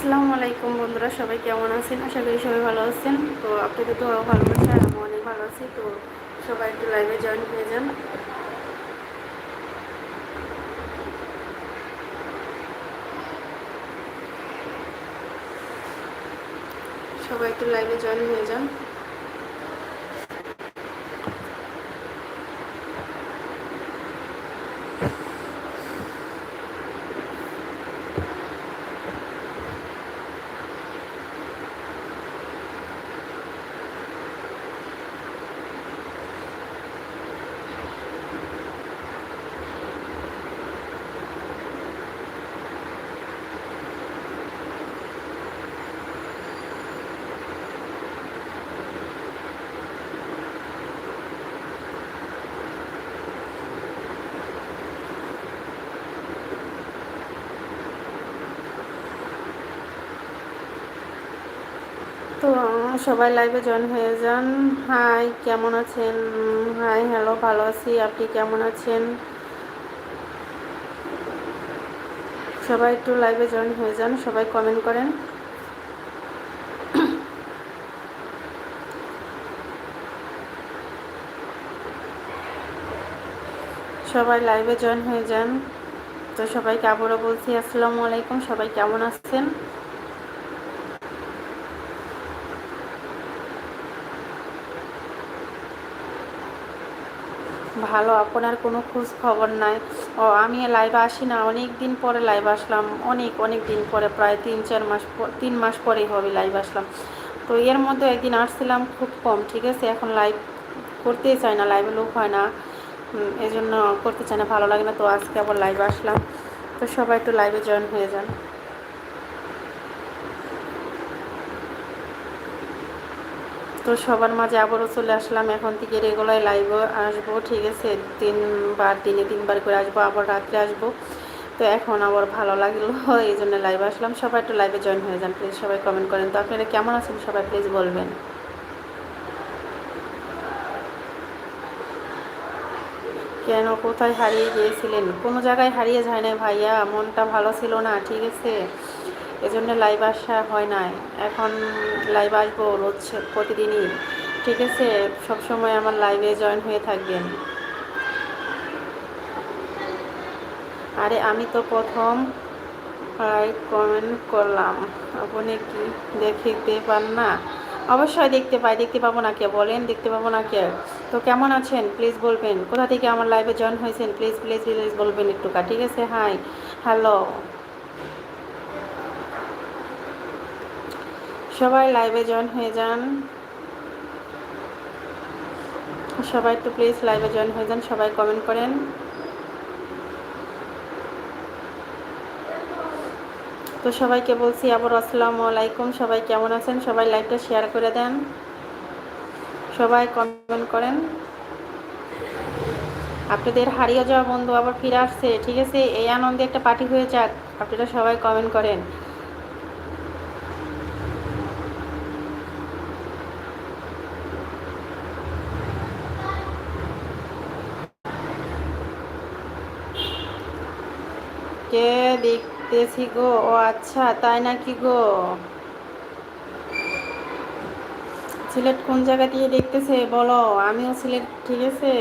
আসসালামু আলাইকুম বন্ধুরা, সবাই কেমন আছেন? আশা করি সবাই ভালো আছেন। তো আপনাদের তো ভালো আছে আমি অনেক ভালো আছি। তো সবাই একটু লাইভে জয়েন হয়ে যান। সবাই একটু লাইভে জয়েন হয়ে যান তো সবাই লাইভে জয়েন হয়ে যান। হাই কেমন আছেন? হাই হ্যালো ভালো আছি। আপনি কেমন আছেন? সবাই একটু লাইভে জয়েন হয়ে যান, সবাই কমেন্ট করেন। সবাই লাইভে জয়েন হয়ে যান। তো সবাইকে আবারও বলছি, আসসালামু আলাইকুম। সবাই কেমন আছেন? ভালো, আপনার কোনো খোঁজ খবর নাই। ও, আমি লাইভে আসি না, অনেক দিন পরে লাইভ আসলাম, অনেক অনেক দিন পরে, প্রায় তিন, চার মাস তিন মাস পরেই হবে লাইভ আসলাম। তো এর মধ্যে একদিন আসছিলাম খুব কম, ঠিক আছে? এখন লাইভ করতেই চাই না লাইভে লোক হয় না। এই জন্য করতে চাই না, ভালো লাগে না। তো আজকে আবার লাইভে আসলাম। তো সবাই একটু লাইভে জয়েন হয়ে যান। তো সবার মাঝে আবারও চলে আসলাম। এখন থেকে রেগুলার লাইভে আসব, ঠিক আছে? তিনবার, দিনে তিনবার করে আসব, আবার রাত্রে আসব। তো এখন আবার ভালো লাগল, এই জন্য লাইভে আসলাম। সবাই একটু লাইভে জয়েন হয়ে যান প্লিজ সবাই কমেন্ট করেন। তো আপনারা কেমন আছেন? সবাই প্লিজ বলবেন। কেন, কোথায় হারিয়ে গিয়েছিলেন? কোনো জায়গায় হারিয়ে যায় না ভাইয়া, মনটা ভালো ছিল না, ঠিক আছে? এজন্য লাইভ আসা হয় নাই। এখন লাইভ আসব রোজ প্রতিদিনই। ঠিক আছে? সবসময় আমার লাইভে জয়েন হয়ে থাকবেন। আরে, আমি তো প্রথম কমেন্ট করলাম। আপনি কি দেখতে পান না? অবশ্যই দেখতে পাই। দেখতে পাবো না কে? বলেন, দেখতে পাবো না কে? তো কেমন আছেন? প্লিজ বলবেন। কোথা থেকে আমার লাইভে জয়েন হয়েছেন? প্লিজ প্লিজ প্লিজ বলবেন একটু ঠিক আছে? হাই হ্যালো সবাই লাইভে জয়েন হয়ে যান। সবাই একটু প্লিজ লাইভে জয়েন হয়ে যান, সবাই কমেন্ট করেন। তো সবাইকে বলছি, আবার আসসালামু আলাইকুম, সবাই কেমন আছেন? সবাই লাইভটা শেয়ার করে দেন। সবাই কমেন্ট করেন। আপনাদের হারিয়ে যাওয়া বন্ধু আবার ফিরে আসছে, ঠিক আছে? এই আনন্দে একটা পার্টি হয়ে যাক, আপনারা সবাই কমেন্ট করেন কে দেখতেছি গো। ও আচ্ছা তাই নাকি গো? সিলেট কোন জায়গা দিয়ে দেখতেছে বলো? আমিও সিলেট, ঠিক আছে?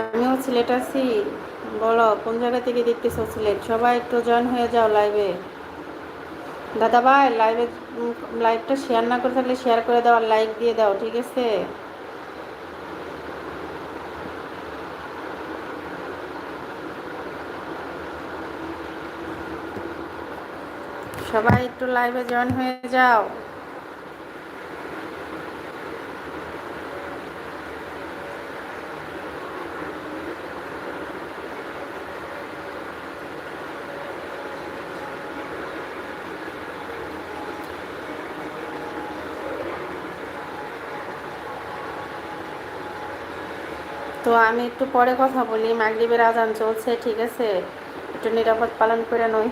আমিও সিলেট আছি। বলো, কোন জায়গা থেকে দেখতেছো সিলেট? সবাই একটু জয়েন হয়ে যাও লাইভে। দাদা ভাই, লাইভে লাইভটা শেয়ার না করে থাকলে শেয়ার করে দাও আর লাইক দিয়ে দাও, ঠিক আছে? সবাই একটু লাইভে জয়েন হয়ে যাও। তো আমি একটু পরে কথা বলি। মাগরীবের আজান চলছে, ঠিক আছে? একটু নিরাপদ পালন করে নই।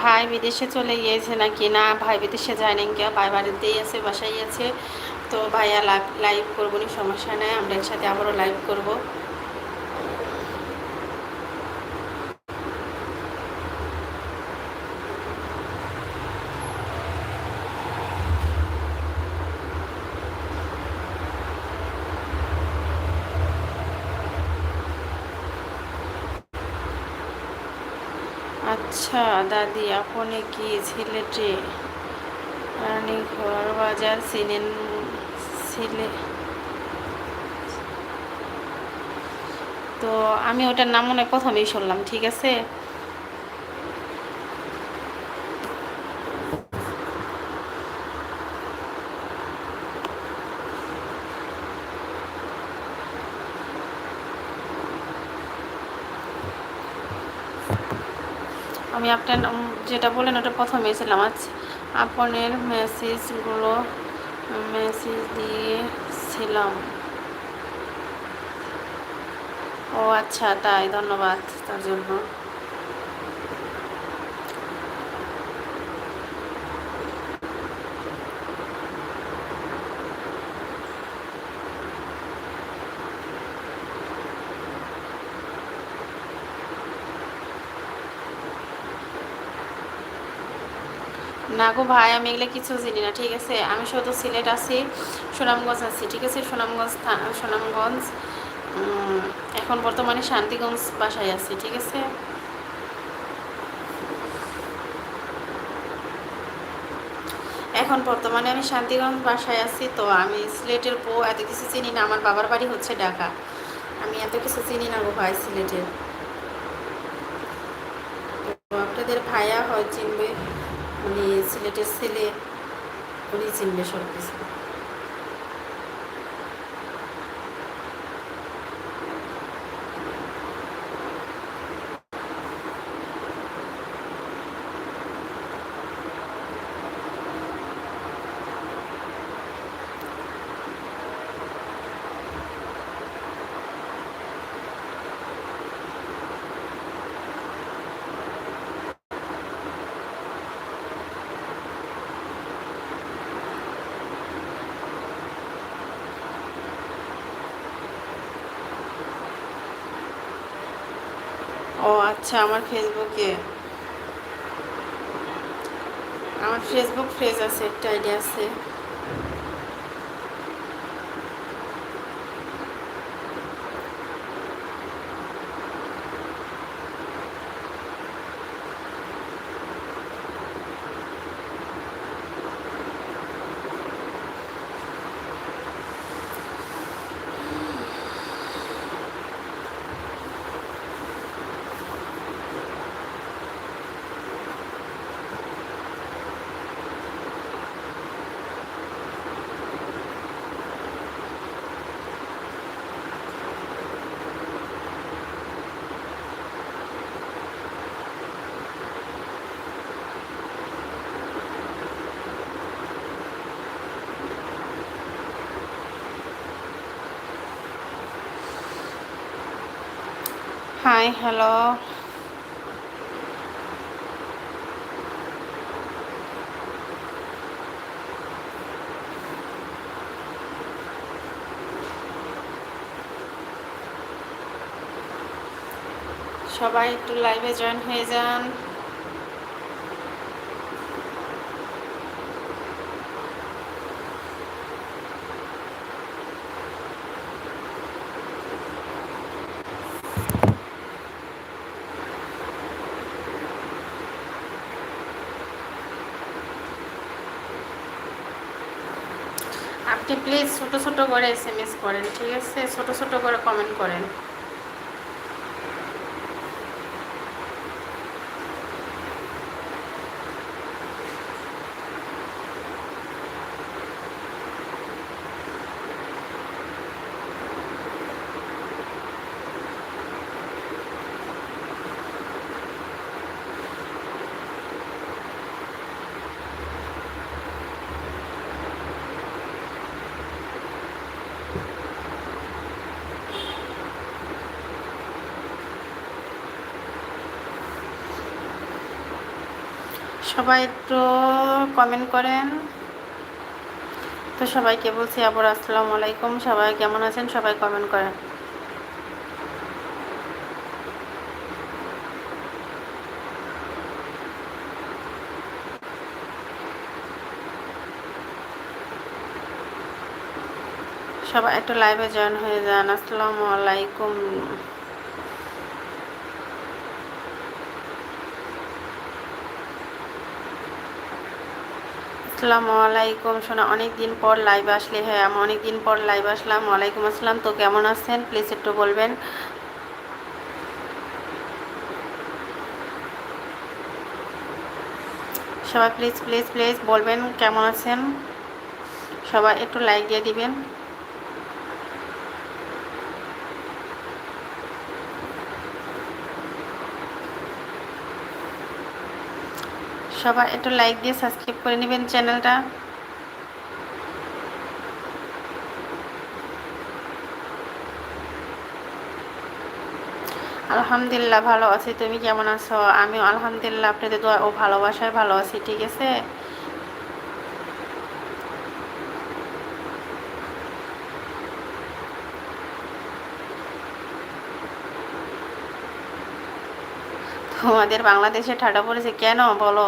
ভাই বিদেশে চলে গিয়েছে নাকি? না, ভাই বিদেশে যায় নাকি ভাই বাড়িতেই আছে বাসাই আছে। তো ভাইয়া লাইভ করব নি, সমস্যা নেই। আমরা একসাথে আবারও লাইভ করব। আচ্ছা দাদি, আপনি কি ছেলেটি? রানীঘর বাজার চিনেন, ছেলে। তো আমি ওটার নাম মনে প্রথমেই শুনলাম, ঠিক আছে? আমি আপনার যেটা বলেন ওটা প্রথমে ছিলাম আচ্ছা আপনার মেসেজগুলো মেসেজ দিয়েছিলাম। ও আচ্ছা তাই, ধন্যবাদ তার জন্য। না গো ভাই, আমি এগুলো কিছু চিনি না, ঠিক আছে? আমি শুধু সিলেট আছি, সুনামগঞ্জ আছি, ঠিক আছে? সুনামগঞ্জ সুনামগঞ্জ এখন বর্তমানে শান্তিগঞ্জ বাসায় আছি, ঠিক আছে? এখন বর্তমানে আমি শান্তিগঞ্জ বাসায় আছি, তো আমি সিলেটের বউ, এত কিছু চিনি না, আমার বাবার বাড়ি হচ্ছে ঢাকা। আমি এত কিছু চিনি না গো ভাই সিলেটের। আপনাদের ভাইয়া হয় চিনবে। উনি সিলেটের ছেলে উনি চিনবে সব কিছু ও আচ্ছা আমার ফেসবুকে। আমার ফেসবুক ফ্রেজ আছে একটা আইডিয়া আছে। Hi hello. সবাই একটু লাইভে জয়েন হয়ে যান আপনি প্লিজ ছোটো ছোটো করে এস এম এস করেন, ঠিক আছে? ছোটো ছোটো করে কমেন্ট করেন। সবাই একটু কমেন্ট করেন। তো সবাইকে বলছি, আবার আসসালামু আলাইকুম। সবাই কেমন আছেন? সবাই কমেন্ট করেন। সবাই একটু লাইভে জয়েন হয়ে যান। আসসালামু আলাইকুম। আসসালামু আলাইকুম। শোনা অনেক দিন পর লাইভ আসলে হ্যাঁ আমি অনেক দিন পর লাইভ আসলাম। ওয়ালাইকুম আসসালাম। তো কেমন আছেন? প্লিজ একটু বলবেন। সবাই প্লিজ প্লিজ প্লিজ বলবেন কেমন আছেন? সবাই একটু লাইক দিয়ে দিবেন। সবাই একটু লাইক দিয়ে সাবস্ক্রাইব করে নেবেন চ্যানেলটা আলহামদুলিল্লাহ ভালো আছি, তুমি কেমন আছো? আমি আলহামদুলিল্লাহ, আপনাদের দোয়া ও ভালোবাসায় ভালো আছি, ঠিক আছে? তোমাদের বাংলাদেশে ঠাডা পড়েছে কেন, বলো?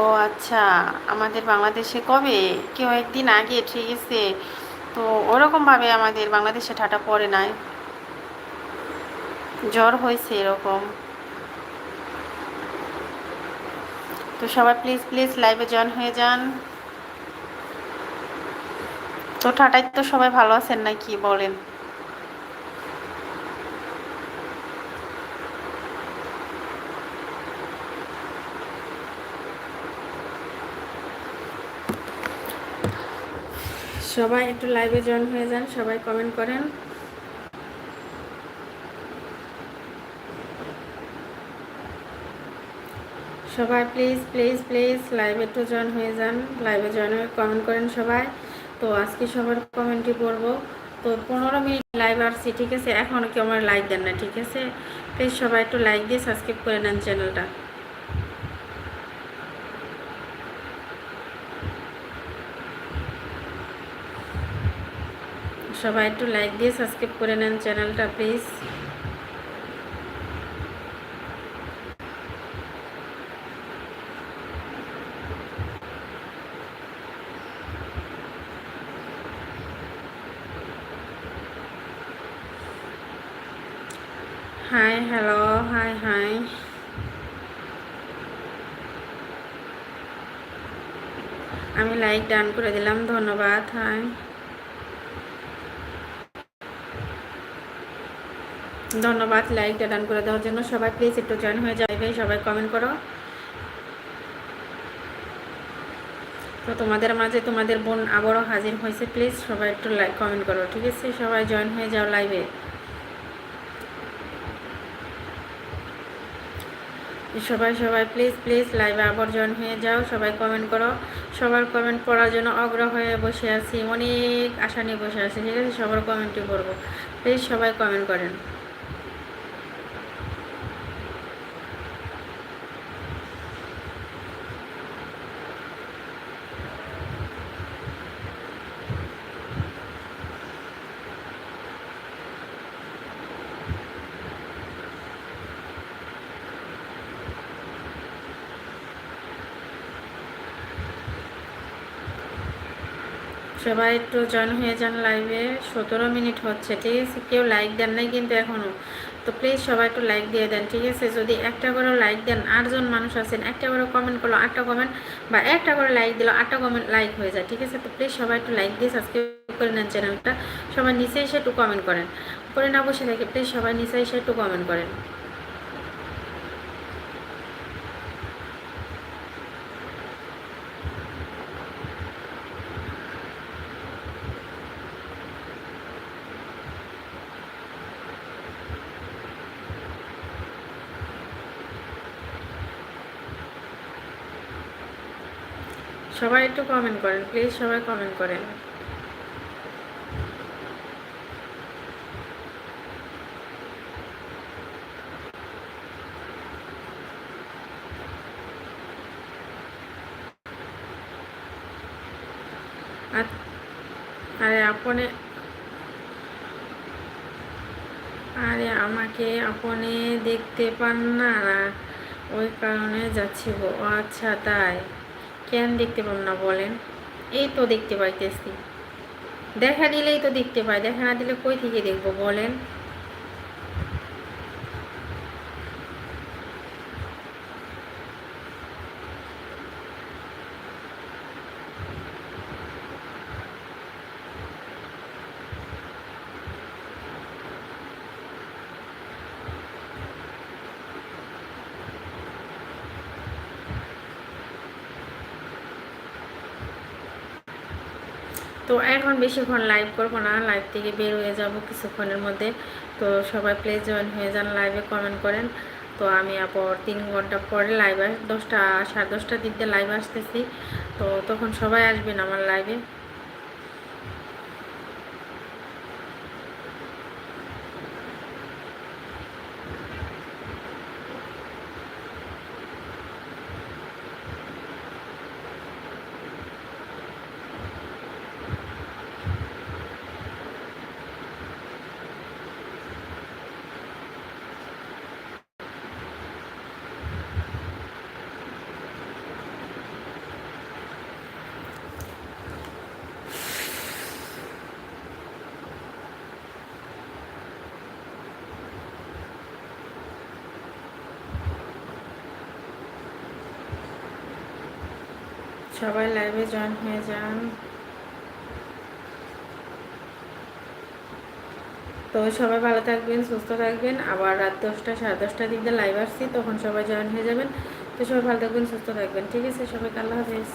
ও আচ্ছা আমাদের বাংলাদেশে কবে? কেউ একদিন আগে ঠিক আছে তো ওরকমভাবে আমাদের বাংলাদেশে ঠাটা পড়ে নাই জ্বর হয়েছে এরকম। তো সবাই প্লিজ প্লিজ লাইভে জয়েন হয়ে যান। তো ঠাটাই তো সবাই ভালো আছেন না কি বলেন? সবাই একটু লাইভে জয়েন হয়ে যান, সবাই কমেন্ট করেন। সবাই প্লিজ প্লিজ প্লিজ লাইভে একটু জয়েন হয়ে যান লাইভে জয়েন হয়ে কমেন্ট করেন সবাই। তো আজকে সবার কমেন্টই পড়ব। তো পনেরো মিনিট লাইভ আসছি, ঠিক আছে? এখন কেউ আমার লাইক দেন না ঠিক আছে? প্লিজ সবাই একটু লাইক দিয়ে সাবস্ক্রাইব করে নেন চ্যানেলটা সবাই একটু লাইক দিয়ে সাবস্ক্রাইব করে নেন চ্যানেলটা please hi hello hi hi আমি লাইক ডান করে দিলাম, ধন্যবাদ হাই ধন্যবাদ লাইক ডান করে দেওয়ার জন্য। সবাই প্লিজ একটু জয়েন হয়ে যাবে, সবাই কমেন্ট করো। তো তোমাদের মাঝে তোমাদের বোন আবারও হাজির হয়েছে প্লিজ সবাই একটু লাইক কমেন্ট করো, ঠিক আছে? সবাই জয়েন হয়ে যাও লাইভে সবাই সবাই প্লিজ প্লিজ লাইভে আবার জয়েন হয়ে যাও, সবাই কমেন্ট করো। সবার কমেন্ট পড়ার জন্য অগ্রহ হয়ে বসে আছি, অনেক আশা নিয়ে বসে আছি, ঠিক আছে? সবার কমেন্টই করব প্লিজ সবাই কমেন্ট করেন। সবাই একটু জয়েন হয়ে যান লাইভে সতেরো মিনিট হচ্ছে, ঠিক আছে? কেউ লাইক দেন নাই কিন্তু এখনও তো প্লিজ সবাই একটু লাইক দিয়ে দেন, ঠিক আছে? যদি একটা করে লাইক দেন, আটজন মানুষ আছেন, একটা করে কমেন্ট করল, আটটা কমেন্ট বা একটা করে লাইক দিল, আটটা কমেন্ট লাইক হয়ে যায়, ঠিক আছে? তো প্লিজ সবাই একটু লাইক দিয়ে সাবস্ক্রাইব করে নেন চ্যানেলটা সবাই নিচে এসে একটু কমেন্ট করেন। করে না বসে থাকে প্লিজ সবাই নিচে এসে একটু কমেন্ট করেন। সবাই একটু কমেন্ট করেন প্লিজ সবাই কমেন্ট করেন। আর- আপনে আরে আমাকে আপনি দেখতে পান না, ওই কারণে যাচ্ছি গো। আচ্ছা তাই। কেন দেখতে পাবো না বলেন? এই তো দেখতে পাইতেছি। দেখা দিলেই তো দেখতে পাই, দেখা না দিলে কই থেকে দেখব বলেন তো এখন বেশিক্ষণ লাইভ করব না লাইভ থেকে বের হয়ে যাব কিছুক্ষণের মধ্যে। তো সবাই প্লিজ জয়েন হয়ে যান লাইভে কমেন্ট করেন। তো আমি আবার তিন ঘণ্টা পরে লাইভ আস দশটা, সাড়ে দশটার দিক দিয়ে লাইভ আসতেছি। তো তখন সবাই আসবেন আমার লাইভে সবাই লাইভে জয়েন হয়ে যান। তো সবাই ভালো থাকবেন, সুস্থ থাকবেন। আবার রাত দশটা, সাড়ে দশটার দিক লাইভ আসছি, তখন সবাই জয়েন হয়ে যাবেন। তো সবাই ভালো থাকবেন, সুস্থ থাকবেন। ঠিক আছে, সবাইকে আল্লাহ হাফেজ।